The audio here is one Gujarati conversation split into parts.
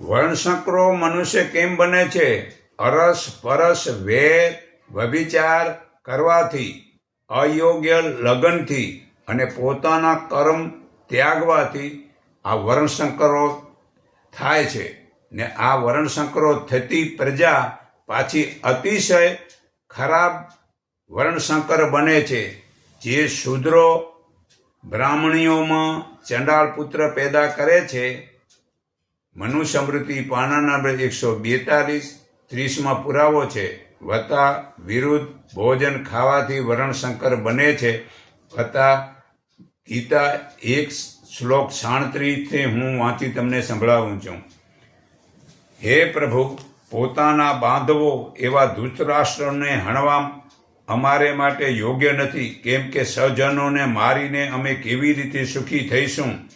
વર્ણશંકરો મનુષ્ય કેમ બને છે? અરસ, પરસ વેર વ્યભિચાર કરવાથી, અયોગ્ય લગ્નથી અને પોતાના કર્મ ત્યાગવાથી આ વર્ણશંકરો થાય છે. ને આ વર્ણશંકરો થતી પ્રજા પાછી અતિશય ખરાબ વર્ણશંકર બને છે. જે શૂદ્રો બ્રાહ્મણીઓમાં ચંડાળ પુત્ર પેદા કરે છે મનુસ્મૃતિ પાના નંબર એકસો બેતાલીસ ત્રીસમાં પુરાવો છે. વત્તા વિરુદ્ધ ભોજન ખાવાથી વરણશંકર બને છે. વત્તા ગીતા એક શ્લોક સાડત્રીસથી હું વાંચી તમને સંભળાવું છું. હે પ્રભુ, પોતાના બાંધવો એવા ધૃતરાષ્ટ્રને હણવા અમારે માટે યોગ્ય નથી. કેમ કે સજનોને મારીને અમે કેવી રીતે સુખી થઈશું?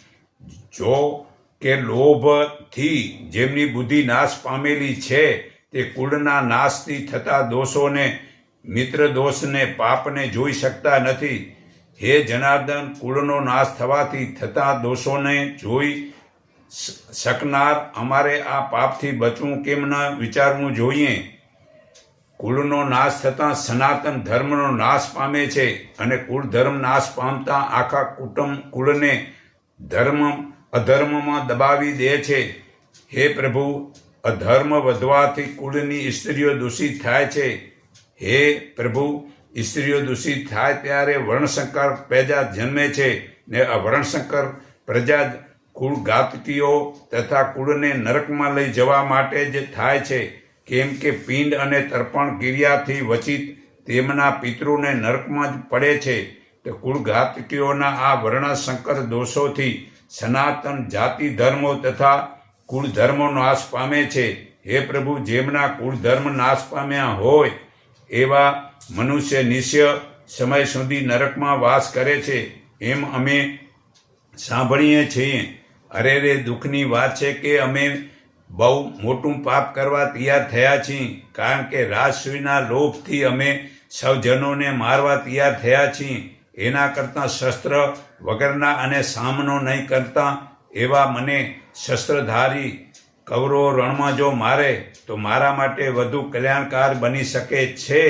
જો કે લોભથી જેમની બુદ્ધિ નાશ પામેલી છે, તે કુળના નાશથી થતા દોષોને, મિત્ર દોષને, પાપને જોઈ શકતા નથી. હે જનાર્દન, કુળનો નાશ થવાથી થતા દોષોને જોઈ શકનાર અમારે આ પાપથી બચવું કેમ ન વિચારવું જોઈએ? કુળનો નાશ થતાં સનાતન ધર્મનો નાશ પામે છે અને કુળ ધર્મ નાશ પામતા આખા કુટુંબ, કુળને ધર્મ અધર્મમાં દબાવી દે છે. હે પ્રભુ, અધર્મ વધવાથી કુળની સ્ત્રીઓ દૂષિત થાય છે. હે પ્રભુ, સ્ત્રીઓ દૂષિત થાય ત્યારે વર્ણશંકર પ્રજા જન્મે છે ને આ વર્ણશંકર પ્રજા કુળ ઘાતકીઓ તથા કુળને નરકમાં લઈ જવા માટે જ થાય છે. કેમ કે પિંડ અને તર્પણ ક્રિયાથી વચિત તેમના પિતૃને નરકમાં જ પડે છે. તો કુળ ઘાતકીઓના આ વર્ણશંકર દોષોથી સનાતન જાતિ ધર્મો તથા કુળ ધર્મો નાશ પામે છે. હે પ્રભુ, જેમના કુળ ધર્મ નાશ પામ્યા હોય, એવા મનુષ્ય નિશ્ય સમય સુધી નરકમાં વાસ કરે છે. એમ અમે સાંભળીએ છીએ. અરે રે, દુઃખની વાત છે કે અમે બહુ મોટું પાપ કરવા તૈયાર થયા છીએ, કારણ કે રાજસુઈના લોભથી અમે સૌજનોને મારવા તૈયાર થયા છીએ. એના કરતાં શસ્ત્ર વગરના અને સામનો નહીં કરતા એવા મને શસ્ત્રધારી કૌરવો રણમાં જો મારે, તો મારા માટે વધુ કલ્યાણકાર બની શકે છે.